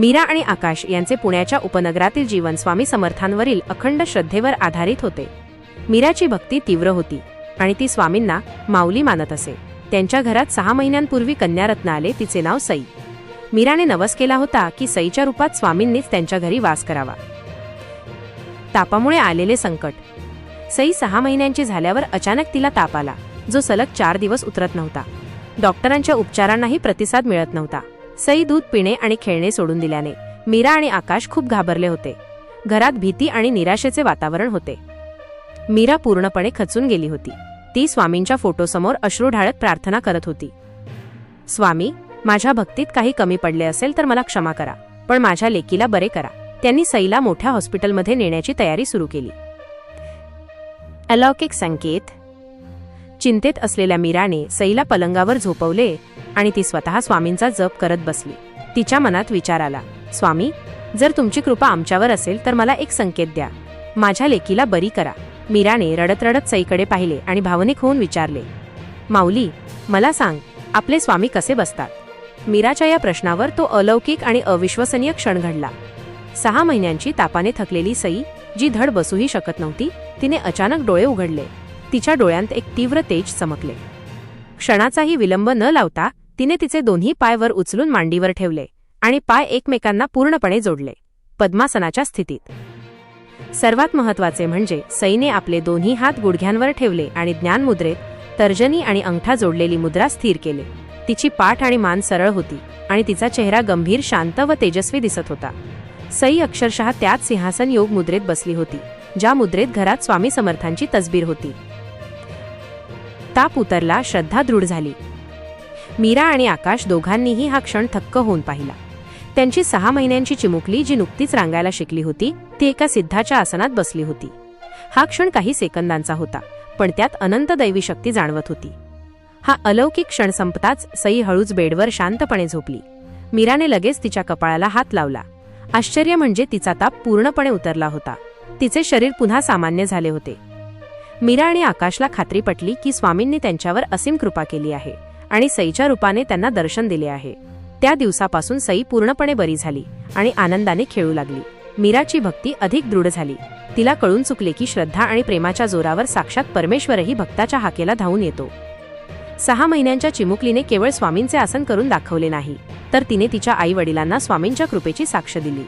मीरा आणि आकाश यांचे पुण्याच्या उपनगरातील जीवन स्वामी समर्थांवरील अखंड श्रद्धेवर आधारित होते. मीराची भक्ती तीव्र होती आणि ती स्वामींना माऊली मानत असे. त्यांच्या घरात सहा महिन्यांपूर्वी कन्यारत्न आले तिचे नाव सई. मीराने नवस केला होता की सईच्या रूपात स्वामींनीच त्यांच्या घरी वास करावा. तापामुळे आलेले संकट. सई सहा महिन्यांची झाल्यावर अचानक तिला ताप आला जो सलग चार दिवस उतरत नव्हता. डॉक्टरांच्या उपचारांनाही प्रतिसाद मिळत नव्हता. सई दूध पिणे आणि खेळणे सोडून दिल्याने मीरा आणि आकाश खूप घाबरले होते. घरात भीती आणि निराशेचे वातावरण होते. मीरा पूर्णपणे खचून गेली होती. ती स्वामींच्या फोटोसमोर अश्रू ढाळत प्रार्थना करत होती. स्वामी माझ्या भक्तीत काही कमी पडले असेल तर मला क्षमा करा पण माझ्या लेकीला बरे करा. त्यांनी सईला मोठ्या हॉस्पिटलमध्ये नेण्याची तयारी सुरू केली. अलौकिक संकेत. चिंतेत असलेल्या मीराने सईला पलंगावर झोपवले आणि ती स्वतः स्वामींचा जप करत बसली. तिच्या मनात विचार आला स्वामी जर तुमची कृपा आमच्यावर असेल तर मला एक संकेत द्या. माझ्या लेकीला बरी करा. मीराने रडत रडत सईकडे पाहिले आणि भावनिक होऊन विचारले माऊली मला सांग आपले स्वामी कसे बसतात? मीराच्या या प्रश्नावर तो अलौकिक आणि अविश्वसनीय क्षण घडला. सहा महिन्यांची तापाने थकलेली सई जी धड बसूही शकत नव्हती तिने अचानक डोळे उघडले. तिच्या डोळ्यांत एक तीव्र तेज चमकले. क्षणाचाही विलंब न लावता तिने तिचे दोन्ही पाय वर उचलून मांडीवर ठेवले आणि पाय एकमेकांना पूर्णपणे जोडले पद्मासनाच्या स्थितीत. सर्वात महत्त्वाचे म्हणजे सईने आपले दोन्ही हात गुडघ्यांवर ठेवले आणि ज्ञानमुद्रेत तर्जनी आणि अंगठा जोडलेली मुद्रा स्थिर केले. तिची पाठ आणि मान सरळ होती आणि तिचा चेहरा गंभीर शांत व तेजस्वी दिसत होता. सई अक्षरशः त्याच सिंहासन योग मुद्रेत बसली होती ज्या मुद्रेत घरात स्वामी समर्थांची तसबीर होती. ताप उतरला श्रद्धा दृढ झाली. मीरा आणि आकाश दोघांनीही हा क्षण थक्क होऊन पाहिला. त्यांची सहा महिन्यांची चिमुकली जी नुकतीच रांगायला शिकली होती ती एका सिद्धाच्या आसनात बसली होती. हा क्षण काही सेकंदांचा होता पण त्यात अनंत दैवी शक्ती जाणवत होती. हा अलौकिक क्षण संपताच सई हळूच बेडवर शांतपणे झोपली. मीराने लगेच तिच्या कपाळाला हात लावला. आश्चर्य म्हणजे तिचा ताप पूर्णपणे उतरला होता. तिचे शरीर पुन्हा सामान्य झाले होते. मीरा आणि आकाशला खात्री पटली की स्वामींनी त्यांच्यावर असीम कृपा केली आहे आणि सईच्या रूपाने त्यांना दर्शन दिले आहे. त्या दिवसापासून सई पूर्णपणे बरी झाली आणि आनंदाने खेळू लागली. मीराची भक्ती अधिक दृढ झाली. तिला कळून चुकले की श्रद्धा आणि प्रेमाच्या जोरावर साक्षात परमेश्वरही भक्ताच्या हाकेला धावून येतो. सहा महिन्यांच्या चिमुकलीने केवळ स्वामींचे आसन करून दाखवले नाही तर तिने तिच्या आई वडिलांना स्वामींच्या कृपेची साक्ष दिली.